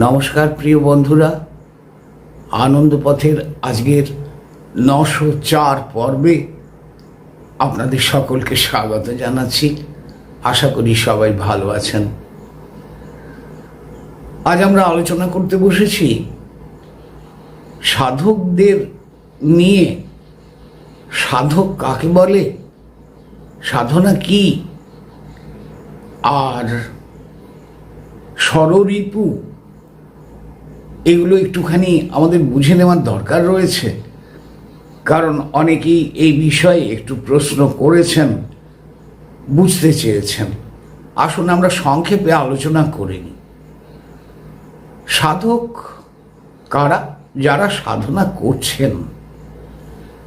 নমস্কার প্রিয় বন্ধুরা। আনন্দ পথের আজকের নশো চার পর্বে আপনাদের সকলকে স্বাগত জানাচ্ছি। আশা করি সবাই ভালো আছেন। আজ আমরা আলোচনা করতে বসেছি সাধকদের নিয়ে। সাধক কাকে বলে? সাধনা কি? আর ষড়রিপু এগুলো একটুখানি আমাদের বুঝে নেওয়ার দরকার রয়েছে। কারণ অনেকেই এই বিষয়ে একটু প্রশ্ন করেছেন, বুঝতে চেয়েছেন। আসুন আমরা সংক্ষেপে আলোচনা করে নিই। সাধক কারা? যারা সাধনা করছেন।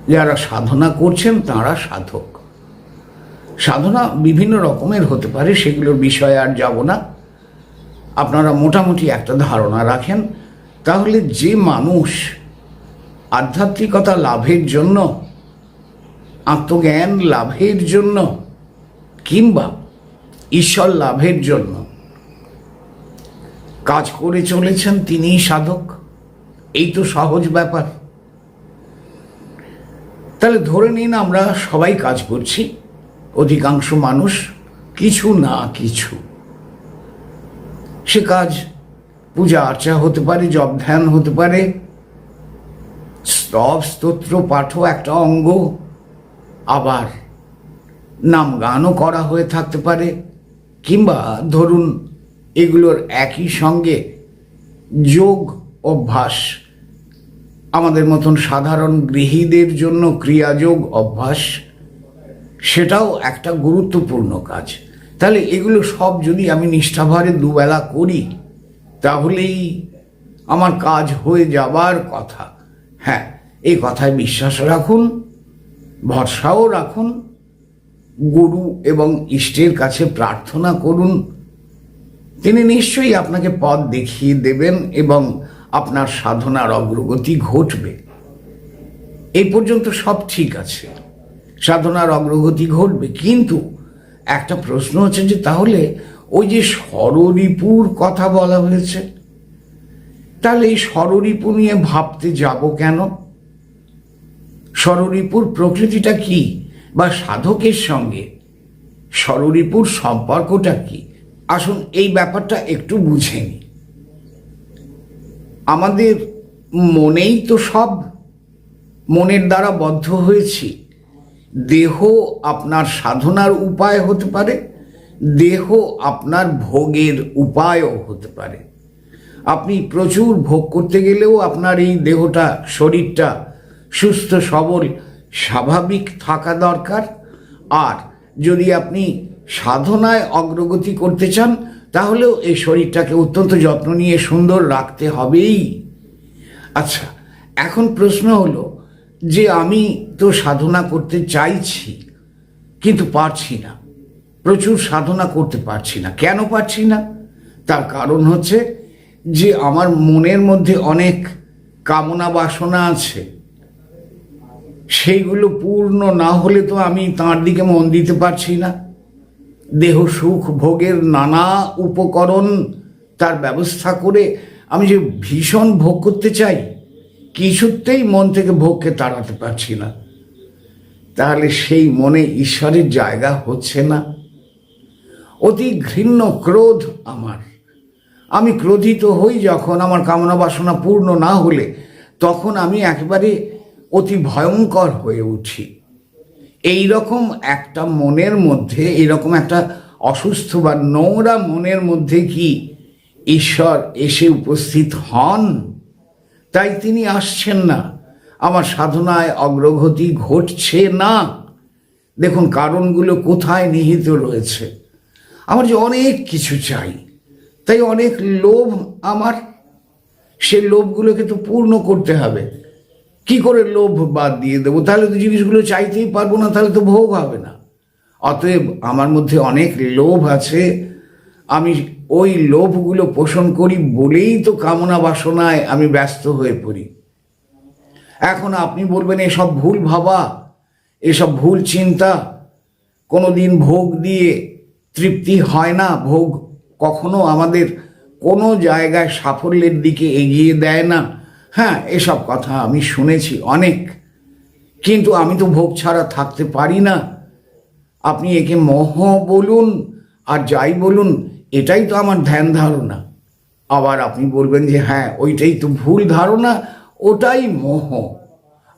যারা সাধনা করছেন, তারা সাধক। সাধনা বিভিন্ন রকমের হতে পারে, সেগুলোর বিষয়ে আর যাব না। আপনারা মোটামুটি একটা ধারণা রাখেন। তাহলে যে মানুষ আধ্যাত্মিকতা লাভের জন্য, আত্মজ্ঞান লাভের জন্য, কিংবা ঈশ্বর লাভের জন্য কাজ করে চলেছেন তিনিই সাধক, এই তো সহজ ব্যাপার। তাহলে ধরে নিন আমরা সবাই কাজ করছি, অধিকাংশ মানুষ কিছু না কিছু। সে কাজ পূজা আর্চা হতে পারে, জপ ধ্যান হতে পারে, স্তব, স্তোত্র পাঠও একটা অঙ্গ। আবার নাম গানও করা হয়ে থাকতে পারে, কিংবা ধরুন এগুলোর একই সঙ্গে যোগ অভ্যাস। আমাদের মতন সাধারণ গৃহীদের জন্য ক্রিয়াযোগ অভ্যাস, সেটাও একটা গুরুত্বপূর্ণ কাজ। তাহলে এগুলো সব যদি আমি নিষ্ঠাভারে দুবেলা করি তাহলেই আমার কাজ হয়ে যাবার কথা। হ্যাঁ এই কথায় বিশ্বাস রাখুন, ভরসাও রাখুন, গুরু এবং ইষ্টের কাছে প্রার্থনা করুন। তিনি নিশ্চয়ই আপনাকে পথ দেখিয়ে দেবেন এবং আপনার সাধনার অগ্রগতি ঘটবে। এই পর্যন্ত সব ঠিক আছে। সাধনার অগ্রগতি ঘটবে, কিন্তু একটা প্রশ্ন হচ্ছে যে তাহলে ওই যে ষড়রিপুর কথা বলা হয়েছে। তাহলে এই ষড়রিপু নিয়ে ভাবতে যাব কেন? ষড়রিপুর প্রকৃতিটা কি বা সাধকের সঙ্গে ষড়রিপুর সম্পর্কটা কি? আসুন এই ব্যাপারটা একটু বুঝে নি আমাদের মনেই তো সব। মনের দ্বারা বদ্ধ হয়েছি। দেহ আপনার সাধনার উপায় হতে পারে। দেহ আপনার ভোগের উপায়ও হতে পারে। আপনি প্রচুর ভোগ করতে গেলেও আপনার এই দেহটা, শরীরটা সুস্থ, সবল, স্বাভাবিক থাকা দরকার। আর যদি আপনি সাধনায় অগ্রগতি করতে চান, তাহলেও এই শরীরটাকে অত্যন্ত যত্ন নিয়ে সুন্দর রাখতে হবেই। আচ্ছা এখন প্রশ্ন হলো যে আমি তো সাধনা করতে চাইছি, কিন্তু পারছি না। প্রচুর সাধনা করতে পারছি না। কেন পারছি না? তার কারণ হচ্ছে যে আমার মনের মধ্যে অনেক কামনা বাসনা আছে। সেইগুলো পূর্ণ না হলে তো আমি তার দিকে মন দিতে পারছি না। দেহ সুখ ভোগের নানা উপকরণ তার ব্যবস্থা করে আমি যে ভীষণ ভোগ করতে চাই, কিছুতেই মন থেকে ভোগকে তাড়াতে পারছি না। তাহলে সেই মনে ঈশ্বরের জায়গা হচ্ছে না। অতি ঘৃণ্য ক্রোধ আমার। আমি ক্রোধিত হই যখন আমার কামনা বাসনা পূর্ণ না হলে, তখন আমি একেবারে অতি ভয়ঙ্কর হয়ে উঠি। এই রকম একটা মনের মধ্যে এরকম একটা অসুস্থ বা নোংরা মনের মধ্যে কি ঈশ্বর এসে উপস্থিত হন? তাই তিনি আসছেন না। আমার সাধনায় অগ্রগতি ঘটছে না। দেখুন, কারণগুলো কোথায় নিহিত রয়েছে। আমার যে অনেক কিছু চাই, তাই অনেক লোভ আমার। সে লোভগুলোকে তো পূর্ণ করতে হবে। কি করে লোভ বাদ দিয়ে দেবো? তাহলে তো জিনিসগুলো চাইতেই পারব না, তাহলে তো ভোগ হবে না। অতএব আমার মধ্যে অনেক লোভ আছে। আমি ওই লোভগুলো পোষণ করি বলেই তো কামনা বাসনায় আমি ব্যস্ত হয়ে পড়ি। এখন আপনি বলবেন, এসব ভুল ভাবা, এসব ভুল চিন্তা কোনো দিন ভোগ দিয়ে তৃপ্তি হয় না, ভোগ কখনো আমাদের কোনো জায়গায় সাফল্যের দিকে এগিয়ে দেয় না। হ্যাঁ এসব কথা আমি শুনেছি অনেক। কিন্তু আমি তো ভোগ ছাড়া থাকতে পারি না। আপনি একে মোহ বলুন আর যাই বলুন, এটাই তো আমার ধ্যান ধারণা। আবার আপনি বলবেন যে হ্যাঁ ওইটাই তো ভুল ধারণা, ওটাই মোহ।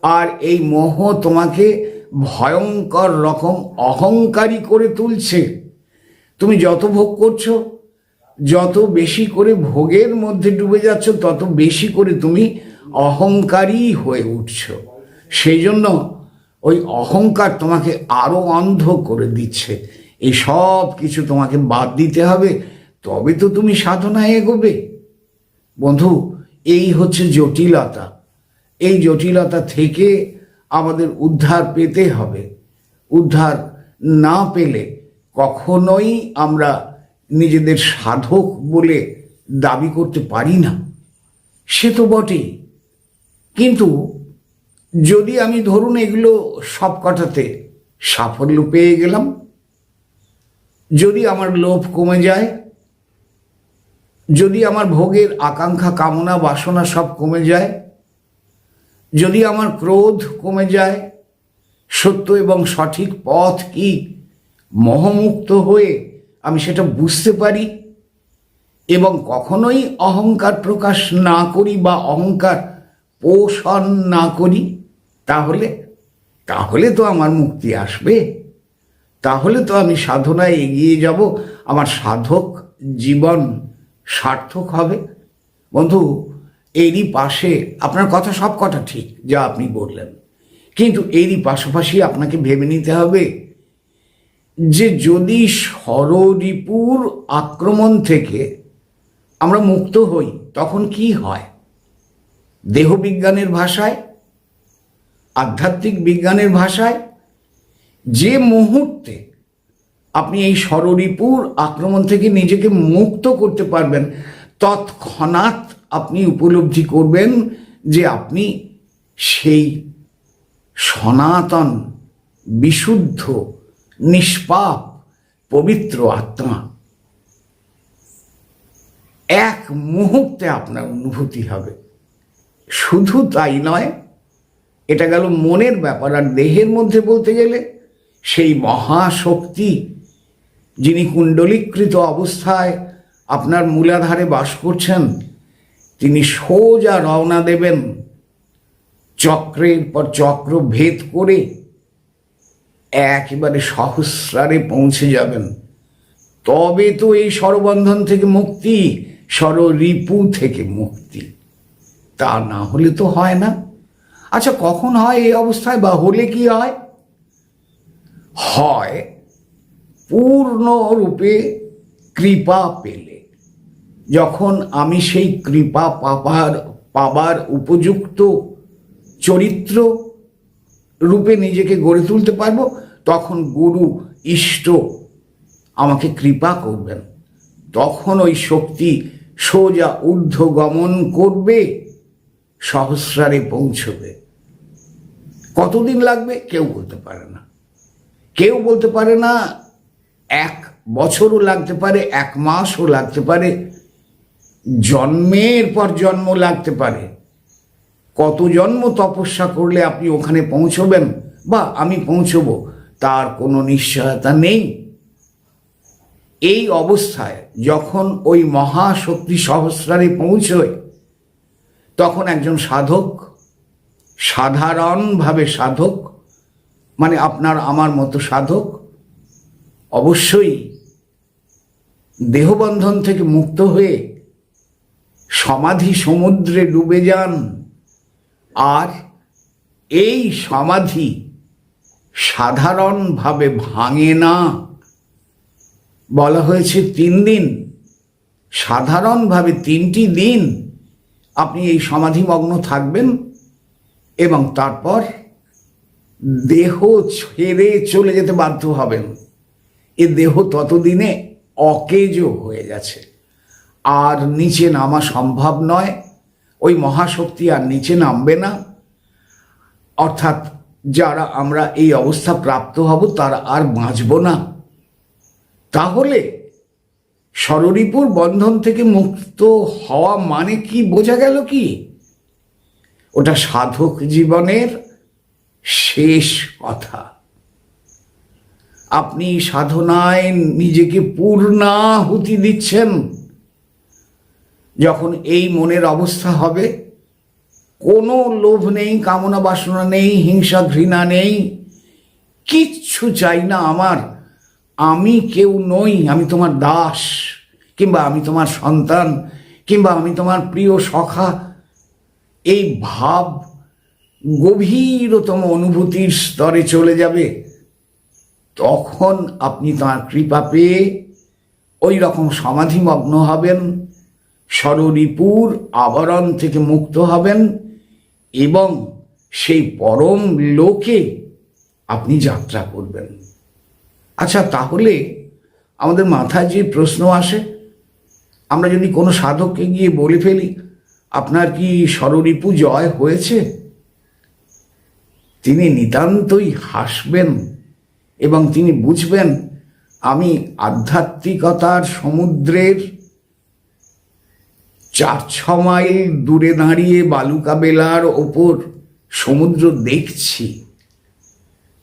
আর এই মোহ তোমাকে ভয়ঙ্কর রকম অহংকারী করে তুলছে। তুমি যত ভোগ করছ, যত বেশি করে ভোগের মধ্যে ডুবে যাচ্ছ, তত বেশি করে তুমি অহংকারী হয়ে উঠছ। সেই জন্য ওই অহংকার তোমাকে আরও অন্ধ করে দিচ্ছে। এই সব কিছু তোমাকে বাদ দিতে হবে, তবে তো তুমি সাধনায় এগোবে। বন্ধু, এই হচ্ছে জটিলতা। এই জটিলতা থেকে আমাদের উদ্ধার পেতে হবে। উদ্ধার না পেলে কখনোই আমরা নিজেদের সাধক বলে দাবি করতে পারি না। সে তো বটেই। কিন্তু যদি আমি ধরুন এগুলো সব কটাতে সাফল্য পেয়ে গেলাম, যদি আমার লোভ কমে যায়, যদি আমার ভোগের আকাঙ্ক্ষা, কামনা, বাসনা সব কমে যায়, যদি আমার ক্রোধ কমে যায়, সত্য এবং সঠিক পথ কি মোহমুক্ত হয়ে আমি সেটা বুঝতে পারি এবং কখনোই অহংকার প্রকাশ না করি বা অহংকার পোষণ না করি, তাহলে তাহলে তো আমার মুক্তি আসবে। তাহলে তো আমি সাধনায় এগিয়ে যাব, আমার সাধক জীবন সার্থক হবে। বন্ধু, এরই পাশে আপনার কথা সব কটা ঠিক যা আপনি বললেন। কিন্তু এরই পাশাপাশি আপনাকে ভেবে নিতে হবে যে যদি ষড়রিপুর আক্রমণ থেকে আমরা মুক্ত হই, তখন কি হয়? দেহবিজ্ঞানের ভাষায়? আধ্যাত্মিক বিজ্ঞানের ভাষায়? যে মুহূর্তে আপনি এই ষড়রিপুর আক্রমণ থেকে নিজেকে মুক্ত করতে পারবেন, তৎক্ষণাৎ আপনি উপলব্ধি করবেন যে আপনি সেই সনাতন, বিশুদ্ধ নিষ্পাপ, পবিত্র আত্মা। এক মুহূর্তে আপনার অনুভূতি হবে। শুধু তাই নয়, এটা গেল মনের ব্যাপার। আর দেহের মধ্যে বলতে গেলে সেই মহাশক্তি, যিনি কুণ্ডলীকৃত অবস্থায় আপনার মূলাধারে বাস করছেন, তিনি সোজা রওনা দেবেন, চক্রের পর চক্র ভেদ করে একেবারে সহস্রারে পৌঁছে যাবেন। তবে তো এই সরবন্ধন থেকে মুক্তি সররিপু থেকে মুক্তি। তা না হলে তো হয় না। আচ্ছা কখন হয় এই অবস্থায় বা হলে কি হয়? হয় পূর্ণরূপে কৃপা পেলে। যখন আমি সেই কৃপা পাবার পাবার উপযুক্ত চরিত্র রূপে নিজেকে গড়ে তুলতে পারব গুরু ইষ্ট আমাকে কৃপা করবেন। তখন ওই শক্তি সোজা ঊর্ধ্ব গমন করবে, সহস্রারে পৌঁছবে। কতদিন লাগবে কেউ বলতে পারে না। কেউ বলতে পারে না, এক বছরও লাগতে পারে, এক মাসও লাগতে পারে, জন্মের পর জন্ম লাগতে পারে। কত জন্ম তপস্যা করলে আপনি ওখানে পৌঁছবেন? বা আমি পৌঁছব? তার কোনো নিশ্চয়তা নেই। এই অবস্থায় যখন ওই মহাশক্তি সহস্রারে পৌঁছয়, তখন একজন সাধক, সাধারণভাবে সাধক মানে আপনার আমার মতো সাধক, অবশ্যই দেহবন্ধন থেকে মুক্ত হয়ে সমাধি সমুদ্রে ডুবে যান। আর এই সমাধি সাধারণভাবে ভাঙে না। বলা হয়েছে তিন দিন। সাধারণভাবে তিনটি দিন আপনি এই সমাধিমগ্ন থাকবেন এবং তারপর দেহ ছেড়ে চলে যেতে বাধ্য হবেন। এ দেহ ততদিনে অকেজ হয়ে গেছে। আর নিচে নামা সম্ভব নয়। ওই মহাশক্তি আর নিচে নামবে না। অর্থাৎ যারা আমরা এই অবস্থা প্রাপ্ত হব, তারা আর বাঁচব না। তাহলে ষড়রিপুর বন্ধন থেকে মুক্ত হওয়া মানে কি, বোঝা গেল কি? ওটা সাধক জীবনের শেষ কথা। আপনি সাধনায় নিজেকে পূর্ণাহুতি দিচ্ছেন, যখন এই মনের অবস্থা হবে কোনো লোভ নেই, কামনা বাসনা নেই, হিংসা ঘৃণা নেই, কিচ্ছু চাই না আমার। আমি কেউ নই, আমি তোমার দাস, কিংবা আমি তোমার সন্তান, কিংবা আমি তোমার প্রিয় সখা। এই ভাব গভীরতম অনুভূতির স্তরে চলে যাবে। তখন আপনি তাঁর কৃপা পেয়ে ওই রকম সমাধিমগ্ন হবেন স্বররিপুর আবরণ থেকে মুক্ত হবেন। এবং সেই পরম লোকে আপনি যাত্রা করবেন। আচ্ছা তাহলে আমাদের মাথায় যে প্রশ্ন আসে, আমরা যদি কোনো সাধককে গিয়ে বলে ফেলি, আপনার কি স্বররিপু জয় হয়েছে? তিনি নিতান্তই হাসবেন এবং তিনি বুঝবেন, আমি আধ্যাত্মিকতার সমুদ্রের চার ছ মাইল দূরে দাঁড়িয়ে বালুকা বেলার ওপর সমুদ্র দেখছি।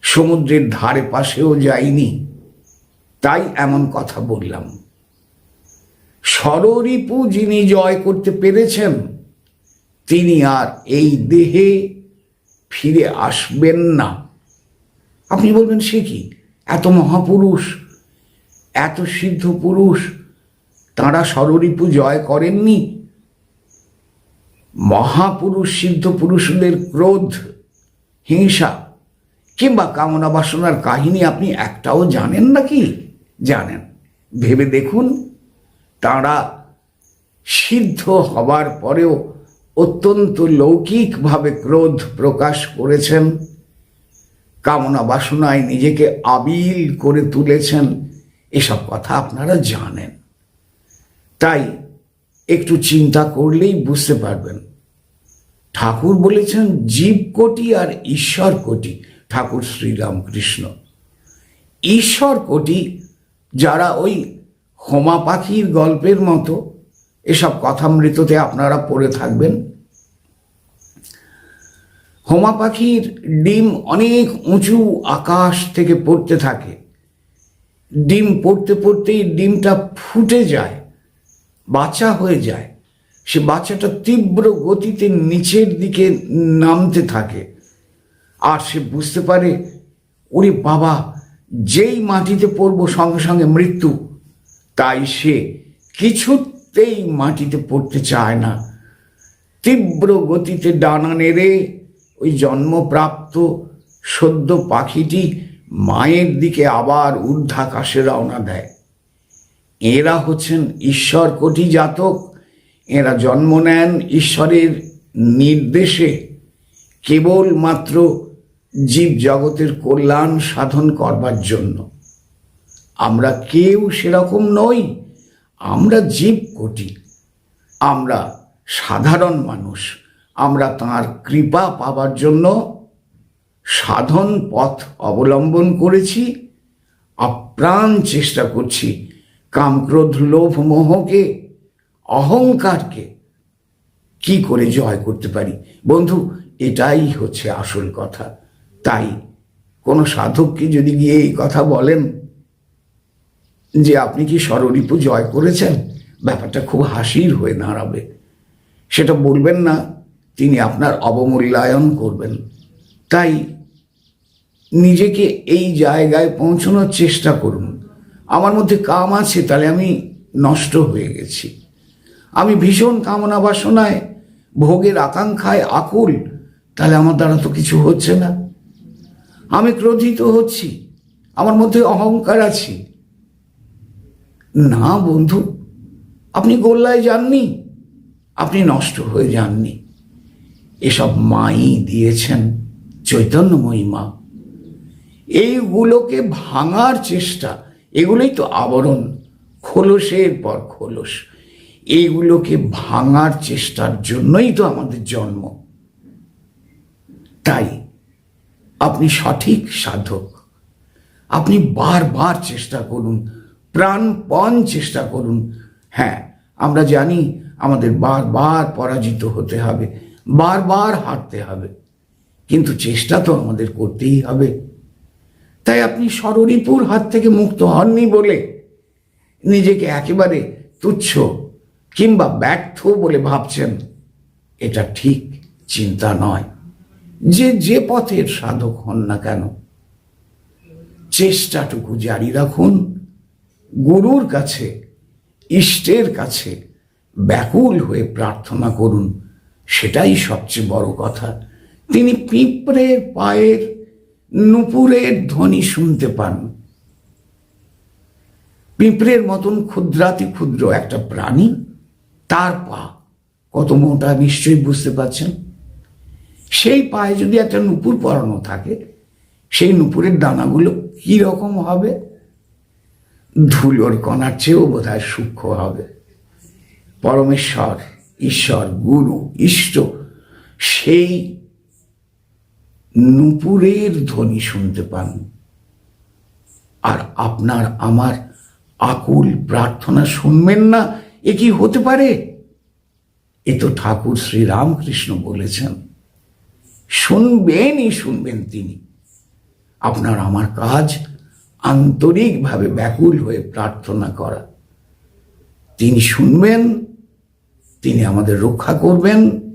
সমুদ্রের ধারে পাশেও যাইনি। তাই এমন কথা বললাম। স্বররিপু যিনি জয় করতে পেরেছেন, তিনি আর এই দেহে ফিরে আসবেন না। আপনি বলবেন, সে কি? এত মহাপুরুষ, এত সিদ্ধ পুরুষ তাঁরা স্বররিপু জয় করেননি? মহাপুরুষ, সিদ্ধ পুরুষদের ক্রোধ, হিংসা কিংবা কামনা বাসনার কাহিনী আপনি একটাও জানেন নাকি? জানেন। ভেবে দেখুন, তাঁরা সিদ্ধ হবার পরেও অত্যন্ত লৌকিকভাবে ক্রোধ প্রকাশ করেছেন, কামনা বাসনায় নিজেকে আবিল করে তুলেছেন, এসব কথা আপনারা জানেন। তাই একটু চিন্তা করলেই বুঝতে পারবেন। ঠাকুর বলেছেন, জীব কোটি আর ঈশ্বর কোটি, ঠাকুর শ্রীরামকৃষ্ণ। ঈশ্বর কোটি যারা ওই হোমা পাখির গল্পের মতো, এসব কথামৃততে আপনারা পড়ে থাকবেন। হোমা পাখির ডিম অনেক উঁচু আকাশ থেকে পড়তে থাকে। ডিম পড়তে পড়তেই ডিমটা ফুটে যায়। বাচ্চা হয়ে যায়, সে বাচ্চাটা তীব্র গতিতে নিচের দিকে নামতে থাকে। আর সে বুঝতে পারে, ওরে বাবা, যেই মাটিতে পড়ব সঙ্গে সঙ্গে মৃত্যু, তাই সে কিছুতেই মাটিতে পড়তে চায় না। তীব্র গতিতে ডানা নেড়ে ওই জন্মপ্রাপ্ত সদ্য পাখিটি মায়ের দিকে আবার ঊর্ধ্বাকাশে রওনা দেয়। এরা হচ্ছেন ঈশ্বর কোটি জাতক। এরা জন্ম নেন ঈশ্বরের নির্দেশে। কেবলমাত্র জীব জগতের কল্যাণ সাধন করবার জন্য। আমরা কেউ সেরকম নই। আমরা জীব কোটি। আমরা সাধারণ মানুষ। আমরা তাঁর কৃপা পাবার জন্য সাধন পথ অবলম্বন করেছি। আপ্রাণ চেষ্টা করছি। কামক্রোধ লোভ মোহকে অহংকারকে কি করে জয় করতে পারি? বন্ধু, এটাই হচ্ছে আসল কথা। তাই কোনো সাধককে যদি গিয়ে এই কথা বলেন যে, আপনি কি স্বররিপু জয় করেছেন? ব্যাপারটা খুব হাসির হয়ে দাঁড়াবে। সেটা বলবেন না, তিনি আপনার অবমূল্যায়ন করবেন। তাই নিজেকে এই জায়গায় পৌঁছানোর চেষ্টা করুন। আমার মধ্যে কাম আছে, তাহলে আমি নষ্ট হয়ে গেছি। আমি ভীষণ কামনা বাসনায়, ভোগের আকাঙ্ক্ষায় আকুল, তাহলে আমার দ্বারা তো কিছু হচ্ছে না। আমি ক্রোধিত হচ্ছি, আমার মধ্যে অহংকার আছে। না বন্ধু, আপনি গোল্লায় যাননি, আপনি নষ্ট হয়ে যাননি। এসব মাই দিয়েছেন চৈতন্যময়ী মা। এইগুলোকে ভাঙার চেষ্টা এগুলোই তো আবরণ, খোলসের পর খোলস। এইগুলোকে ভাঙার চেষ্টার জন্যই তো আমাদের জন্ম। তাই আপনি সঠিক সাধক। আপনি বারবার চেষ্টা করুন, প্রাণপণ চেষ্টা করুন। হ্যাঁ আমরা জানি আমাদের বারবার পরাজিত হতে হবে, বারবার হারতে হবে। কিন্তু চেষ্টা তো আমাদের করতেই হবে। তাই আপনি ষড়রিপুর হাত থেকে মুক্ত হননি বলে নিজেকে একেবারে তুচ্ছ কিংবা ব্যর্থ বলে ভাবছেন, এটা ঠিক চিন্তা নয়। যে যে পথের সাধক হন না কেন, চেষ্টাটুকু জারি রাখুন, গুরুর কাছে, ইষ্টের কাছে ব্যাকুল হয়ে প্রার্থনা করুন, সেটাই সবচেয়ে বড় কথা। তিনি পিঁপড়ের পায়ের নুপুরের ধ্বনি শুনতে পান। পিঁপড়ের মতন ক্ষুদ্রাতি ক্ষুদ্র একটা প্রাণী, তার পা কত মোটা নিশ্চয়ই বুঝতে পারছেন? সেই পায়ে যদি একটা নুপুর পরানো থাকে, সেই নুপুরের দানাগুলো কি রকম হবে? ধুলোর কণার চেয়েও বোধ হয় সূক্ষ্ম হবে। পরমেশ্বর, ঈশ্বর, গুরু, ইষ্ট, সেই নুপুরের ধ্বনি শুনতে পান। আর আপনার আমার আকুল প্রার্থনা শুনবেন না, এ কি হতে পারে? এ তো ঠাকুর শ্রী রামকৃষ্ণ বলেছেন। শুনবেনই শুনবেন তিনি। আপনার আমার কাজ আন্তরিকভাবে ব্যাকুল হয়ে প্রার্থনা করা। তিনি শুনবেন, তিনি আমাদের রক্ষা করবেন,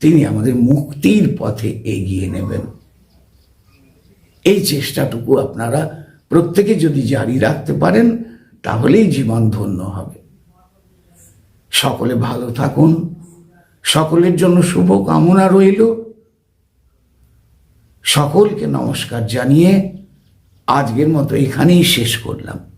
তিনি আমাদের মুক্তির পথে এগিয়ে নেবেন। এই চেষ্টাটুকু আপনারা প্রত্যেকে যদি জারি রাখতে পারেন, তাহলেই জীবন ধন্য হবে। সকলে ভালো থাকুন। সকলের জন্য শুভ কামনা রইল। সকলকে নমস্কার জানিয়ে আজকের মতো এখানেই শেষ করলাম।